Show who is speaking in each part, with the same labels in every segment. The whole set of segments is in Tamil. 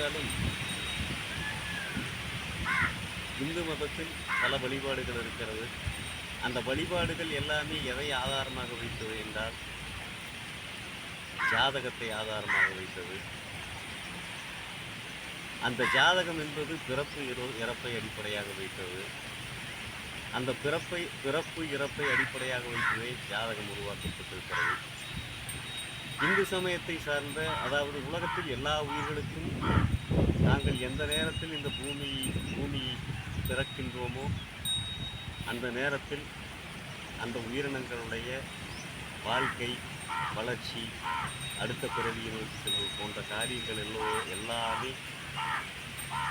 Speaker 1: இருந்தாலும் இந்து மதத்தில் பல வழிபாடுகள் இருக்கிறது. அந்த வழிபாடுகள் எல்லாமே எதை ஆதாரமாக வைத்தது என்றால் ஜாதகத்தை ஆதாரமாக வைத்தது. அந்த ஜாதகம் என்பது பிறப்பு இரு- இறப்பை அடிப்படையாக வைத்தது. அந்த பிறப்பை பிறப்பு இறப்பை அடிப்படையாக வைத்தே ஜாதகம் உருவாக்கப்பட்டிருக்கிறது. இந்து சமயத்தை சார்ந்த அதாவது உலகத்தில் எல்லா உயிர்களுக்கும் நாங்கள் எந்த நேரத்தில் இந்த பூமி பூமியை பிறக்கின்றோமோ அந்த நேரத்தில் அந்த உயிரினங்களுடைய வாழ்க்கை வளர்ச்சி அடுத்த பிறவியை நோக்கி செல்வது போன்ற காரியங்கள் எல்லோ எல்லாமே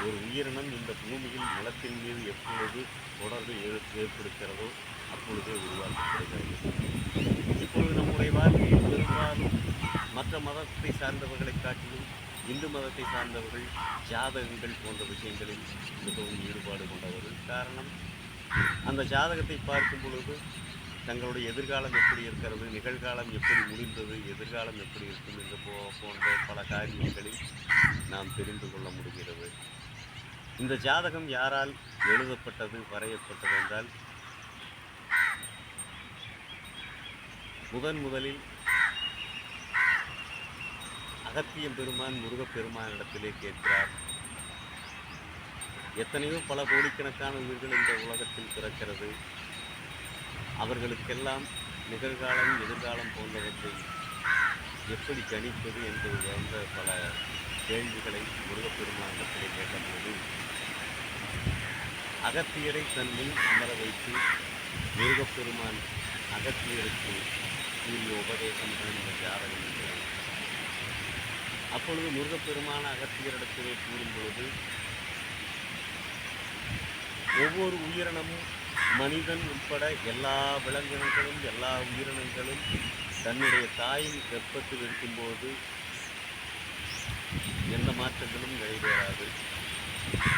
Speaker 1: ஒரு உயிரினம் இந்த பூமியில் நிலத்தின் மீது எப்பொழுது தொடர்பு ஏ- ஏற்படுகிறதோ அப்பொழுதே உருவாக்கப்படுகிறது. இப்பொழுது நம்முடைய வாழ்க்கையில் பெரும்பாலும் மற்ற மதத்தை சார்ந்தவர்களை காட்டிலும் இந்து மதத்தை சார்ந்தவர்கள் ஜாதகங்கள் போன்ற விஷயங்களில் மிகவும் ஈடுபாடு கொண்டவர்கள். காரணம் அந்த ஜாதகத்தை பார்க்கும் பொழுது தங்களுடைய எதிர்காலம் எப்படி இருக்கிறது நிகழ்காலம் எப்படி முடிந்தது எதிர்காலம் எப்படி இருக்கும் என்று போ போன்ற பல காரியங்களில் நாம் தெரிந்து கொள்ள முடிகிறது. இந்த ஜாதகம் யாரால் எழுதப்பட்டது வரையப்பட்டது என்றால் முதன் முதலில் அகத்தியம் பெருமான் முருகப்பெருமானிடத்திலே கேட்கிறார். எத்தனையோ பல கோடிக்கணக்கான உயிர்கள் இந்த உலகத்தில் பிறக்கிறது. அவர்களுக்கெல்லாம் நிகழ்காலம் எதிர்காலம் போன்றவற்றை எப்படி கணிப்பது என்பது போன்ற பல கேள்விகளை முருகப்பெருமானிடத்திலே கேட்டபோது அகத்தியரை தன் முன் அமர வைத்து முருகப்பெருமான் அகத்தியருக்கு கூறிய உபதேசம் தான் இந்த அப்பொழுது முருகப்பெருமான அகத்தியரிடத்திலே கூறும் பொழுது ஒவ்வொரு உயிரினமும் மனிதன் உட்பட எல்லா விலங்கினங்களும் எல்லா உயிரினங்களும் தன்னுடைய தாயின் கர்ப்பத்தில் இருக்கும்போது எந்த மாற்றங்களும் நிறைவேறாது.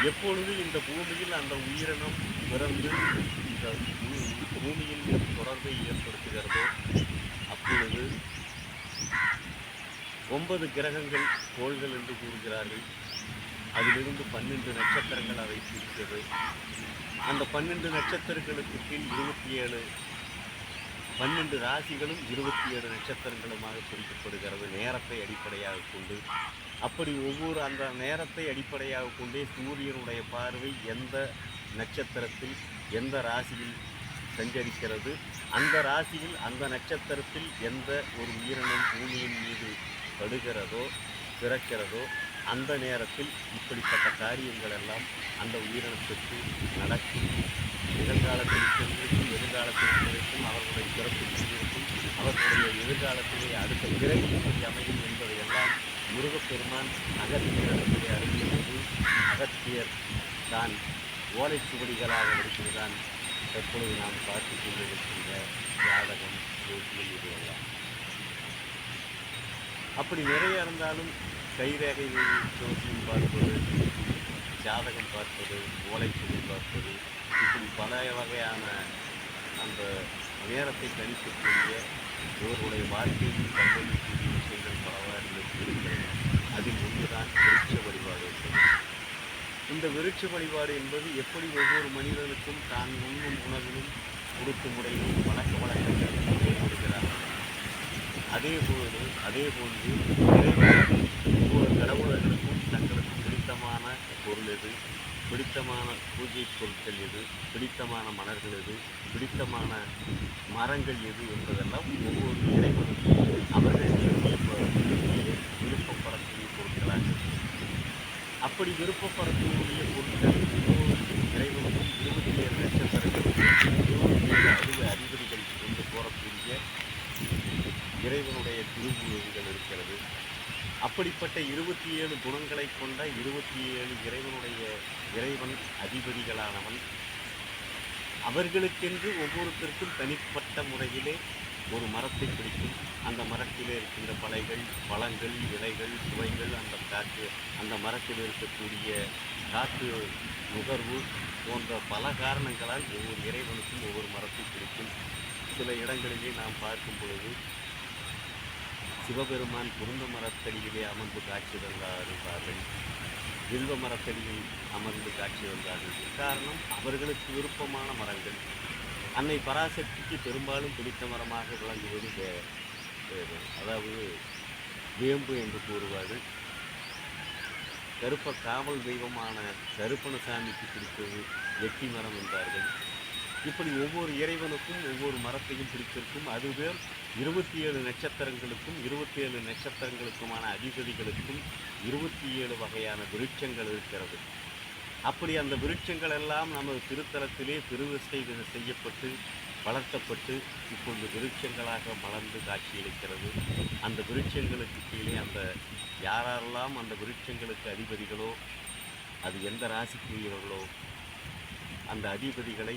Speaker 1: எப்பொழுது இந்த பூமியில் அந்த உயிரினம் பிறந்து இந்த பூமியின் மீது தொடர்பை ஏற்படுத்துகிறதோ அப்பொழுது ஒன்பது கிரகங்கள் கோள்கள் என்று கூறுகிறார்கள். அதிலிருந்து பன்னெண்டு நட்சத்திரங்கள் அதை பிரித்தது. அந்த பன்னெண்டு நட்சத்திரங்களுக்கு கீழ் இருபத்தி ஏழு பன்னெண்டு ராசிகளும் இருபத்தி ஏழு நட்சத்திரங்களுமாக பிரிக்கப்படுகிறது. நேரத்தை அடிப்படையாக கொண்டு. அப்படி ஒவ்வொரு அந்த நேரத்தை அடிப்படையாக கொண்டே சூரியனுடைய பார்வை எந்த நட்சத்திரத்தில் எந்த ராசியில் சஞ்சரிக்கிறது. அந்த ராசியில் அந்த நட்சத்திரத்தில் எந்த ஒரு உயிரினம் பூமியின் மீது படுகிறதோ பிறக்கிறதோ அந்த நேரத்தில் இப்படிப்பட்ட காரியங்கள் எல்லாம் அந்த உயிரினத்திற்கு நடக்கும். நிகழ்காலத்தில் சென்று எதிர்காலத்தில் இருக்கும் அவர்களுடைய பிறப்பு இருக்கும் அவர்களுடைய எதிர்காலத்திலே அடுத்த பிறகு எப்படி அமையும் என்பதையெல்லாம் முருகப்பெருமான் அகத்தியரிடத்திலே அறிந்தபோது அகத்தியர் தான் ஓலைச்சுவடிகளாக இருப்பதுதான் தற்பொழுது நாம் பார்த்து கொண்டிருக்கின்ற ஜாதகம் ஜோசியம் இதுவெல்லாம் அப்படி நிறைய இருந்தாலும் கைரேகை ஜோசியம் பார்ப்பது ஜாதகம் பார்ப்பது ஓலைச்சுவடி பார்ப்பது இப்படி பல வகையான அந்த நேரத்தை கணிக்கக்கூடிய ஒருவருடைய வாழ்க்கையில் கண்டறியக்கூடிய விஷயங்கள் பலவாறு இருக்கிறது அதில் ஒன்றுதான் விருட்ச வழிபாடு இந்த விருட்ச வழிபாடு என்பது எப்படி ஒவ்வொரு மனிதனுக்கும் தான் உண்ணும் உணவிலும் உடுக்கும் முறையிலும் வழக்க வழக்கங்கள் கொடுக்கிறார்கள் அதே போது அதே போன்று ஒவ்வொரு கடவுளர்களுக்கும் தங்களுக்கு பிடித்தமான பொருள் எது? பிடித்தமான பூஜை பொருட்கள் எது பிடித்தமான மலர்கள் எது பிடித்தமான மரங்கள் எது என்பதெல்லாம் ஒவ்வொரு இறைவனுக்கும் அவர்கள் விருப்பப்படக்கூடிய பொருட்களாக இருக்கும். அப்படி விருப்பப்படக்கூடிய பொருட்கள் ஒவ்வொரு இறைவனுக்கும் இருபத்தி ஏழு நட்சத்திரங்கள் இருபத்தி ஏழு அறிவு அதிபதிகள் என்று கூறக்கூடிய இறைவனுடைய திருவுருவங்கள் இருக்கிறது அப்படிப்பட்ட இருபத்தி ஏழு குணங்களை கொண்ட இருபத்தி ஏழு இறைவனுடைய இறைவன் அதிபதிகளானவன். அவர்களுக்கென்று ஒவ்வொருத்தருக்கும் தனிப்பட்ட முறையிலே ஒரு மரத்தை பிடிக்கும். அந்த மரத்திலே இருக்கின்ற பலைகள் பழங்கள் இலைகள் சுவைகள் அந்த காற்று அந்த மரத்தில் இருக்கக்கூடிய காற்று நுகர்வு போன்ற பல காரணங்களால் ஒவ்வொரு இறைவனுக்கும் ஒவ்வொரு மரத்தை பிடிக்கும். சில இடங்களிலே நாம் பார்க்கும் பொழுது சிவபெருமான் குருந்த மரத்தடியிலே அமர்ந்து காட்சி தந்தார்கள் வில்வ மரத்தடியில் அமர்ந்து காட்சி வந்தார்கள் காரணம் அவர்களுக்கு விருப்பமான மரங்கள். அன்னை பராசக்திக்கு பெரும்பாலும் பிடித்த மரமாக விளங்குவது அதாவது வேம்பு என்று கூறுவார்கள். கருப்ப காவல் தெய்வமான கருப்பணசாமிக்கு பிடித்தது வெட்டி மரம் என்றார்கள் இப்படி ஒவ்வொரு இறைவனுக்கும் ஒவ்வொரு மரத்தையும் பிடித்திருக்கும். அதுவே இருபத்தி ஏழு நட்சத்திரங்களுக்கும் இருபத்தி ஏழு நட்சத்திரங்களுக்குமான அதிபதிகளுக்கும் இருபத்தி ஏழு வகையான விருட்சங்கள் இருக்கிறது. அப்படி அந்த விருட்சங்கள் எல்லாம் நமது திருத்தலத்திலே திருவிசை செய்யப்பட்டு வளர்த்தப்பட்டு இப்பொழுது விருட்சங்களாக மலர்ந்து காட்சியளிக்கிறது. அந்த விருட்சங்களுக்கு கீழே அந்த யாரெல்லாம் அந்த விருட்சங்களுக்கு அதிபதிகளோ அது எந்த ராசிக்குரியவர்களோ அந்த அதிபதிகளை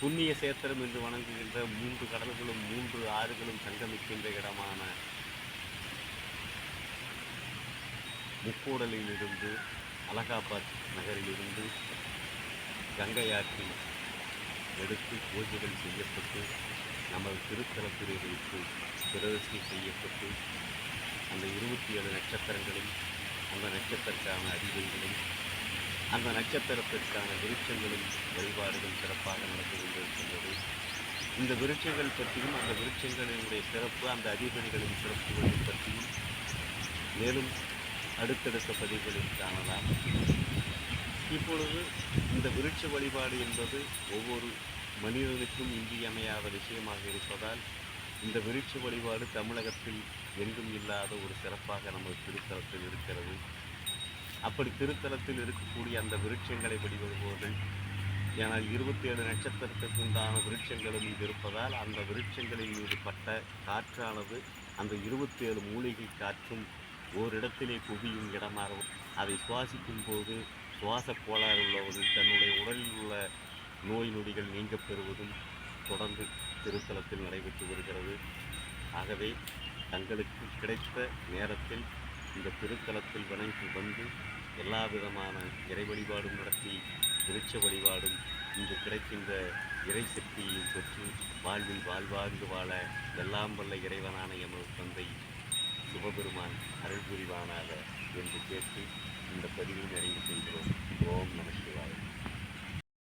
Speaker 1: புண்ணிய சேத்திரம் என்று வணங்குகின்ற மூன்று கடல்களும் மூன்று ஆறுகளும் சங்கமிக்கின்ற இடமான முக்கூடலிலிருந்து அலகாபாத் நகரிலிருந்து கங்கை ஆற்றில் எடுத்து பூஜைகள் செய்யப்பட்டு நமது திருத்தலத்திலே வைத்து செய்யப்பட்டு அந்த இருபத்தி ஏழு நட்சத்திரங்களும் அந்த நட்சத்திரக்கான அதிபதிகளும் அந்த நட்சத்திரத்திற்கான விருட்சங்களும் வழிபாடுகள் சிறப்பாக நடந்து கொண்டிருக்கின்றது இந்த விருட்சங்கள் பற்றியும் அந்த விருட்சங்களினுடைய சிறப்பு அந்த அதிபதிகளின் சிறப்புகளை பற்றியும் மேலும் அடுத்தடுத்த பதிவுகளில் காணலாம். இப்பொழுது இந்த விருட்ச வழிபாடு என்பது ஒவ்வொரு மனிதனுக்கும் இன்றியமையாத விஷயமாக இருப்பதால் இந்த விருட்ச வழிபாடு தமிழகத்தில் எங்கும் இல்லாத ஒரு சிறப்பாக நமது திருத்தலத்தில் இருக்கிறது. அப்படி திருத்தலத்தில் இருக்கக்கூடிய அந்த விருட்சங்களை வழிபடுபவர்கள் ஏனால் இருபத்தி ஏழு நட்சத்திரத்துக்கு உண்டான விருட்சங்களும் இங்கு இருப்பதால் அந்த விருட்சங்களின் மீது பட்ட காற்றானது அந்த இருபத்தி ஏழு மூலிகை காற்றும் ஓரிடத்திலே குவியும் இடமாகவும் அதை சுவாசிக்கும் போது சுவாச கோளாறு உள்ளவர்கள் தன்னுடைய உடலில் உள்ள நோய் நொடிகள் நீங்கப் பெறுவதும் தொடர்ந்து திருத்தலத்தில் நடைபெற்று வருகிறது. ஆகவே தங்களுக்கு கிடைத்த நேரத்தில் இந்த திருத்தலத்தில் வணங்கி வந்து எல்லா விதமான இறை வழிபாடும் நடத்தி திருச்ச வழிபாடும் இன்று கிடைக்கின்ற இறை சக்தியை பெற்று வாழ்வில் வாழ்வாழ்ந்து வாழ எல்லாம் வல்ல இறைவனான எமது தந்தை சிவபெருமான் அருள் புரிவானாக என்று கேட்டு இந்த பதிவை நிறைவு செய்கிறோம். ஓம் நம சிவாயம்